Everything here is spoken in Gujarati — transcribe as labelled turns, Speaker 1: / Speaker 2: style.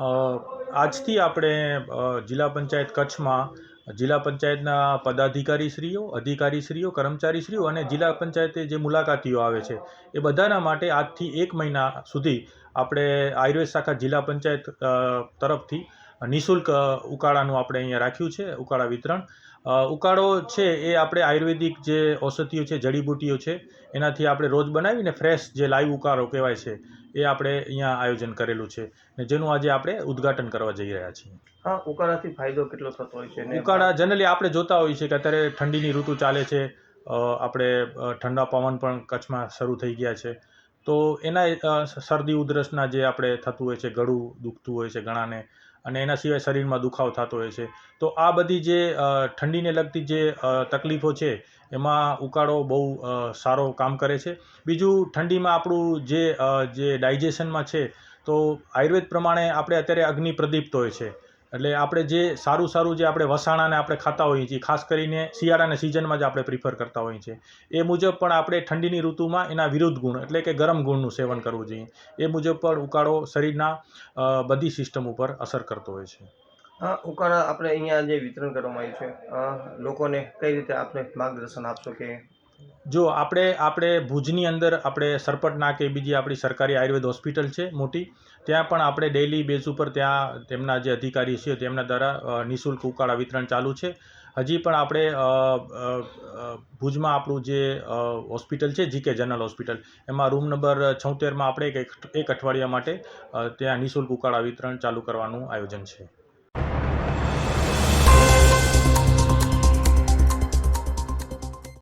Speaker 1: આજથી આપણે જિલ્લા પંચાયત કચ્છમાં જિલ્લા પંચાયતના પદાધિકારીશ્રીઓ, અધિકારીશ્રીઓ, કર્મચારીશ્રીઓ અને જિલ્લા પંચાયતે જે મુલાકાતીઓ આવે છે, એ બધાના માટે આજથી એક મહિના સુધી આપણે આયુર્વેદ શાખા જિલ્લા પંચાયત તરફથી નિઃશુલ્ક ઉકાળાનું આપણે અહીંયા રાખ્યું છે ઉકાળા વિતરણ. ઉકાળો છે એ આપણે આયુર્વેદિક જે ઔષધિઓ છે જડીબુટીઓ છે એનાથી આપણે રોજ બનાવીને ફ્રેશ જે લાઈવ ઉકાળો કહેવાય છે એ આપણે અહીંયા આયોજન કરેલું છે ને જેનું આજે આપણે ઉદ્ઘાટન કરવા જઈ રહ્યા છીએ.
Speaker 2: હા ઉકાળાથી ફાયદો કેટલો થતો હોય છે
Speaker 1: ઉકાળા જનરલી આપણે જોતા હોઈએ છીએ કે અત્યારે ઠંડીની ઋતુ ચાલે છે આપણે ઠંડા પવન પણ કચ્છમાં શરૂ થઈ ગયા છે. તો એના શરદી ઉધરસના જે આપણે થતું હોય છે ગળું દુખતું હોય છે ઘણાને અને એના સિવાય શરીરમાં દુખાવો થતો હોય છે. તો આ બધી જે ઠંડીને લગતી જે તકલીફો છે, એમાં ઉકાળો બહુ સારો કામ કરે છે. બીજું ઠંડીમાં આપણું જે જે ડાયજેશનમાં છે, તો આયુર્વેદ પ્રમાણે આપણે અત્યારે અગ્નિ પ્રદીપ્ત હોય છે. એટલે આપણે જે સારું સારું જે આપણે વસાણાને આપણે ખાતા હોઈએ છીએ, ખાસ કરીને શિયાળાના સિઝનમાં જ આપણે પ્રિફર કરતા હોઈએ છીએ, એ મુજબ પણ આપણે ઠંડીની ઋતુમાં એના વિરુદ્ધ ગુણ, એટલે કે ગરમ ગુણનું સેવન કરવું જોઈએ. એ મુજબ પણ ઉકાળો શરીરના બધી સિસ્ટમ ઉપર અસર કરતો હોય છે.
Speaker 2: ઉકાળા આપણે અહીંયા જે વિતરણ કરવામાં આવ્યું છે લોકોને કઈ રીતે આપણે માર્ગદર્શન આપશો કે
Speaker 1: જો આપણે આપણે ભુજની અંદર આપણે સરપટના કે બીજી આપણી સરકારી આયુર્વેદ હોસ્પિટલ છે, મોટી, ત્યાં પણ આપણે ડેઇલી બેઝ ઉપર ત્યાં તેમના જે અધિકારી છે, તેમના દ્વારા નિઃશુલ્ક ઉકાળા વિતરણ ચાલુ છે. હજી પણ આપણે ભુજમાં આપણું જે હોસ્પિટલ છે, જીકે જનરલ હોસ્પિટલ, એમાં રૂમ નંબર છોતેરમાં આપણે એક અઠવાડિયા માટે ત્યાં નિઃશુલ્ક ઉકાળા વિતરણ ચાલુ કરવાનું આયોજન છે.